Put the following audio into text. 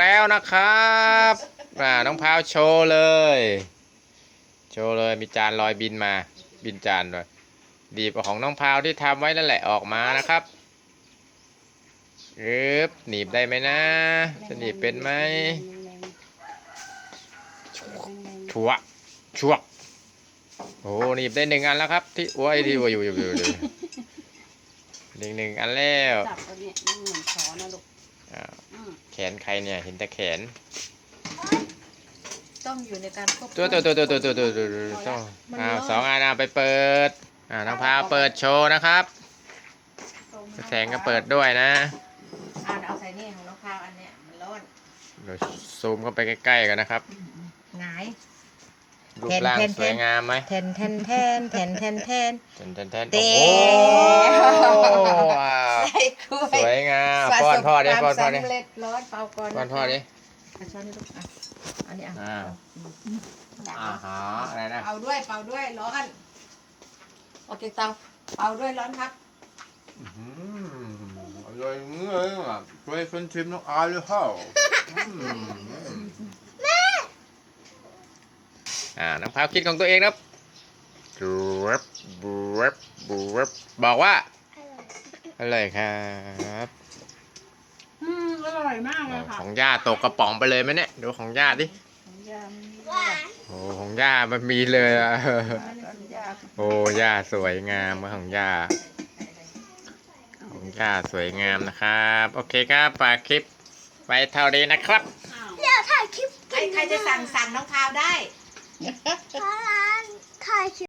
แล้วนะครับอ่าน้องพาวโชว์เลย โชว์เลยมีจานลอยบินมา บินจานเลยดีบของน้องพาวที่ทำไว้นั่นแหละออกมานะครับอึบหนีบได้ไหมนะจะหนีบเป็นไหมชัวชัวโอ้หนีบได้หนึ่งอันแล้วครับ ที่โอ้ยที่โอ้ยอยู่อยู่อยู่อยู่หนึ่งหนึ่งอันแล้วจับตัวเนี้ยมันเหมือนช้อนนะลูก แขนใครเนี่ยเห็นแต่แขน ต้องอยู่ในการควบคุมตัวตัวตัวตัวตัวตัวตัวตัวตัวต้องอ้าวสองอันเอาไปเปิดอ่าน้องพาวเปิดโชว์นะครับ แสงก็เปิดด้วยนะเอาเอาใส่นี่ของน้องพาวอันเนี้ยมันร้อนเดี๋ยวซูมเข้าไปใกล้ๆกันนะครับหงายรูปร่างแทนแทนสวยงามไหมแทนแทนแทนแทนแทนแทนแทนแทนแทนเต้โอ้โหว้าว ใส่กล้วย สวยงามป้ อนพ่อดิป้อนพ่อดิสำเร็จร้อนเป่าก่อนป้อนพ่อดิเอาช้อนนี่ลูกอะอันนี้อะอ่าดับอ่าเนาะฮะอะไรนะเป่าด้วยเป่าด้วยร้อนโอเคเตาเป่าด้วยร้อนครับอืมอร่อยเงยอะช่วยคนชิมน้องอายเลยเข้าอ่าน้องพาวคิดของตัวเองนะครับบูบบูบบูบบอกว่าอร่อยครับอืมอ ร่อยมากเลยค่ะของย่าตกกระป๋องไปเลยไหมเนี่ยดูของย่าดิของยามโอ้ของย่ามันมีเลยอะของยาโอ้ย่าสวยงามของย่าของย่าสวยงามนะครับ โอเคครับฝากคลิปไว้เท่านี้นะครับเดี๋ยวถ่ายคลิปใครใครจะสั่งสั่งน้องพาวได้ร้านถ่ายคลิป